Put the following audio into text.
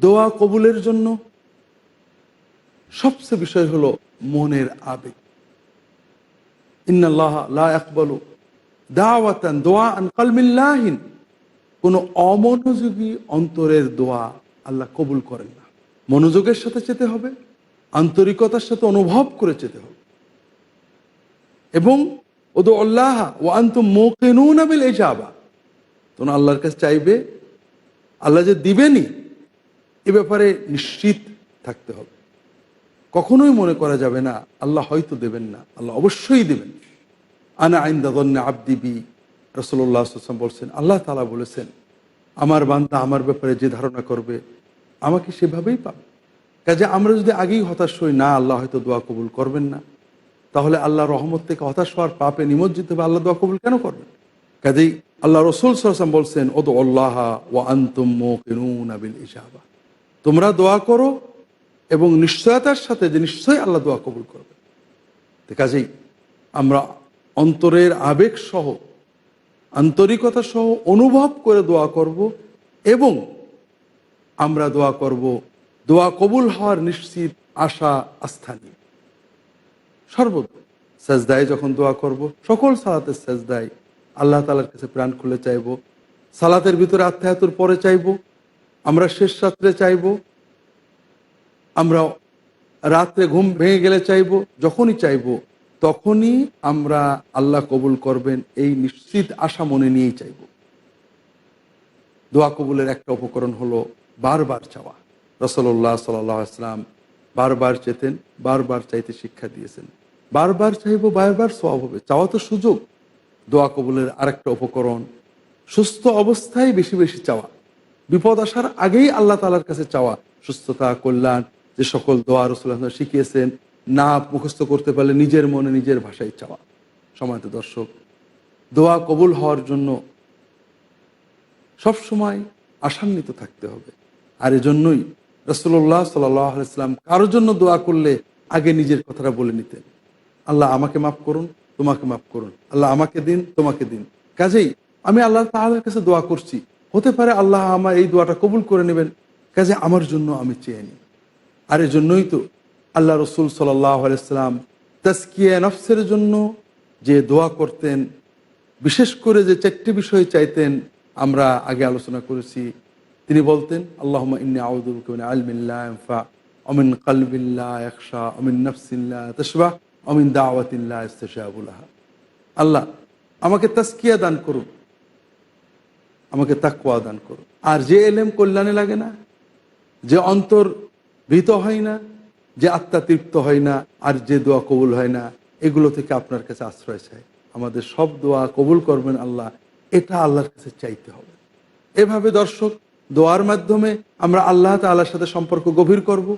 দোয়া কবুলের জন্য সবচেয়ে বিষয় হলো মনের আবেগ। ইন্নাল্লাহ লা একবলু দাওয়াতান দোয়া আন কালমিল্লাহিন। কোনো অমনোযোগী অন্তরের দোয়া আল্লাহ কবুল করেন না। মনোযোগের সাথে যেতে হবে, আন্তরিকতার সাথে অনুভব করে যেতে হবে। এবং ওদো আল্লাহ ও আন্ত মোকেনুন আবিল এজাবা তোমরা আল্লাহর কাছে চাইবে, আল্লাহ যে দিবেনি এ ব্যাপারে নিশ্চিত থাকতে হবে। কখনোই মনে করা যাবে না, আল্লাহ হয়তো দেবেন না, আল্লাহ অবশ্যই দেবেন। আনা আইন আইন্দাদন্না আবদিবি রসল্লাহ আসলাম বলছেন, আল্লাহ তালা বলেছেন, আমার বান্দা আমার ব্যাপারে যে ধারণা করবে, আমাকে সেভাবেই পাবে। কাজে আমরা যদি আগেই হতাশ হই, না, আল্লাহ হয়তো দোয়া কবুল করবেন না। তাহলে আল্লাহ রহমত থেকে হতাশ হওয়ার পাপে নিমজ্জিত হবে আল্লাহ দোয়া কবুল কেন করবেন? কাজেই আল্লাহ রসুল সাল্লাম বলছেন ও তো আল্লাহ ও আন্তম আবিল ইসাবা তোমরা দোয়া করো এবং নিশ্চয়তার সাথে যে নিশ্চয়ই আল্লাহ দোয়া কবুল করবে। কাজেই আমরা অন্তরের আবেগ সহ, আন্তরিকতা সহ অনুভব করে দোয়া করব এবং আমরা দোয়া করব, দোয়া কবুল হওয়ার নিশ্চিত আশা, আস্থা নিয়ে। সর্বদা সেজদায় যখন দোয়া করব, সকল সালাতের সেজদায় আল্লাহ তালার কাছে প্রাণ খুলে চাইব, সালাতের ভিতরে আত্মায়াতুর পরে চাইব আমরা শেষ রাত্রে চাইব। আমরা রাত্রে ঘুম ভেঙে গেলে চাইব, যখনই চাইব, তখনই আমরা আল্লাহ কবুল করবেন, এই নিশ্চিত আশা মনে নিয়েই চাইব। দোয়া কবুলের একটা উপকরণ হলো বারবার চাওয়া। রসল্লাহ সাল্লাম বারবার চেতেন, বারবার চাইতে শিক্ষা দিয়েছেন। বারবার চাইব, বারবার সব হবে। চাওয়া তো সুযোগ। দোয়া কবুলের আরেকটা উপকরণ, সুস্থ অবস্থায় বেশি বেশি চাওয়া। বিপদ আসার আগেই আল্লাহ তালার কাছে চাওয়া, সুস্থতা, কল্যাণ, যে সকল দোয়া রসুল্লাহ শিখিয়েছেন, না মুখস্থ করতে পারলে নিজের মনে নিজের ভাষায় চাওয়া। সময়ত দর্শক, দোয়া কবুল হওয়ার জন্য সব সময় আশান্বিত থাকতে হবে। আর এজন্যই রসুল্লাহ সাল্লাম কারোর জন্য দোয়া করলে আগে নিজের কথাটা বলে নিতেন। আল্লাহ আমাকে মাফ করুন, তোমাকে মাফ করুন। আল্লাহ আমাকে দিন, তোমাকে দিন। কাজেই আমি আল্লাহ তাআলার কাছে দোয়া করছি। হতে পারে আল্লাহ আমার এই দোয়াটা কবুল করে নেবেন, কাজে আমার জন্য আমি চেয়ে নিই। আর এই জন্যই তো আল্লাহ রসুল সাল্লাম তাস্কিয়া নফসের জন্য যে দোয়া করতেন, বিশেষ করে যে চারটি বিষয় চাইতেন, আমরা আগে আলোচনা করেছি। তিনি বলতেন আল্লাহ ইন্নি অমিন অমিন আল্লাহ, আমাকে তাস্কিয়া দান করুন। আমাকে তাকুয়া দান করুন আর যে এলেম কল্যাণে লাগে না, যে অন্তর ভীত হয় না, যে আত্মা তৃপ্ত হয় না, আর যে দোয়া কবুল হয় না, এগুলো থেকে আপনার কাছে আশ্রয় চাই। আমাদের সব দোয়া কবুল করবেন আল্লাহ, এটা আল্লাহর কাছে চাইতে হবে। এভাবে দর্শক, দোয়ার মাধ্যমে আমরা আল্লাহ তাল্লাহর সাথে সম্পর্ক গভীর করব।